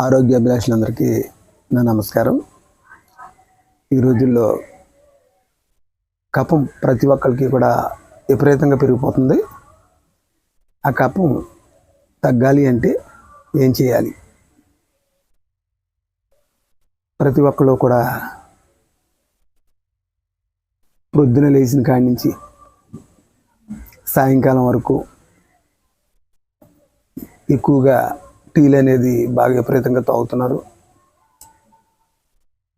ఆరోగ్య అభిలాషులందరికీ నా నమస్కారం. ఈ రోజుల్లో కఫం ప్రతి ఒక్కరికి కూడా విపరీతంగా పెరిగిపోతుంది. ఆ కఫం తగ్గాలి అంటే ఏం చేయాలి? ప్రతి ఒక్కరు కూడా ప్రొద్దున లేచిన కాడి నుంచి సాయంకాలం వరకు ఎక్కువగా టీలు అనేది బాగా విపరీతంగా తాగుతున్నారు.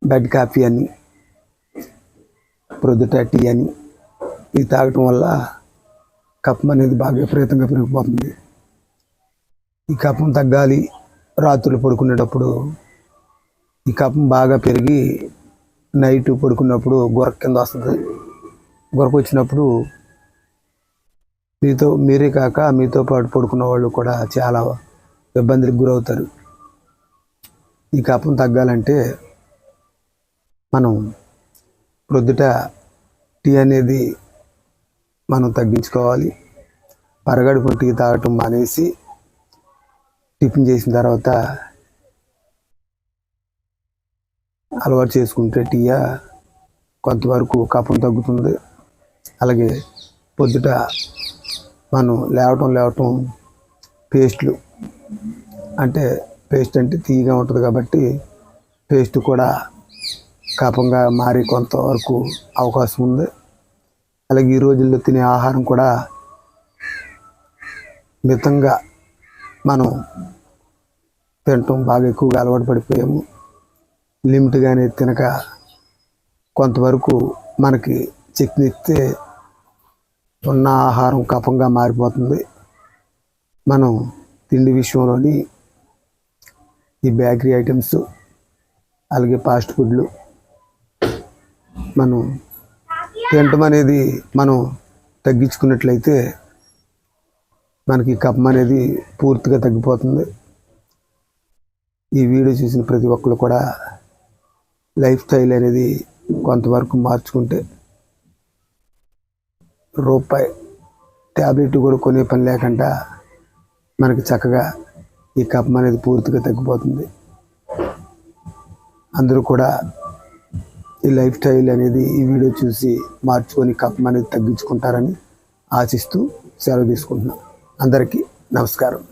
బెడ్ కాఫీ అని ప్రొద్దుట టీ అని ఇది తాగటం వల్ల కఫం అనేది బాగా విపరీతంగా పెరిగిపోతుంది. ఈ కఫం తగ్గాలి రాత్రులు పడుకునేటప్పుడు ఈ కఫం బాగా పెరిగి నైట్ పడుకున్నప్పుడు గురక కింద వస్తుంది. గురక వచ్చినప్పుడు మీతో మీరే కాక మీతో పాటు పడుకున్న వాళ్ళు కూడా చాలా ఇబ్బందులకు గురవుతారు. ఈ కఫం తగ్గాలంటే మనం ప్రొద్దుట టీ అనేది మనం తగ్గించుకోవాలి. పరగడుపు టీ తాగటం మానేసి టిఫిన్ చేసిన తర్వాత అలవాటు చేసుకుంటే టీయా కొంతవరకు కఫం తగ్గుతుంది. అలాగే పొద్దుట మనం లేవటం లేవటం పేస్ట్లు అంటే పేస్ట్ అంటే తీయగా ఉంటుంది కాబట్టి పేస్ట్ కూడా కఫంగా మారి కొంతవరకు అవకాశం ఉంది. అలాగే ఈ రోజుల్లో తినే ఆహారం కూడా మితంగా మనం తినటం బాగా ఎక్కువగా అలవాటు పడిపోయాము. లిమిట్గానే తినక కొంతవరకు మనకి చట్నీ ఇస్తే ఉన్న ఆహారం కఫంగా మారిపోతుంది. మనం తిండి విషయంలోని ఈ బేకరీ ఐటమ్స్ అలాగే ఫాస్ట్ ఫుడ్లు మనం తినటం అనేది మనం తగ్గించుకున్నట్లయితే మనకి కఫం అనేది పూర్తిగా తగ్గిపోతుంది. ఈ వీడియో చూసిన ప్రతి ఒక్కరు కూడా లైఫ్ స్టైల్ అనేది కొంతవరకు మార్చుకుంటే రూపాయి ట్యాబ్లెట్ కూడా కొనే పని లేకుండా మనకి చక్కగా ఈ కఫం అనేది పూర్తిగా తగ్గిపోతుంది. అందరూ కూడా ఈ లైఫ్ స్టైల్ అనేది ఈ వీడియో చూసి మార్చుకొని కఫం అనేది తగ్గించుకుంటారని ఆశిస్తూ సెలవు తీసుకుంటున్నాం. అందరికీ నమస్కారం.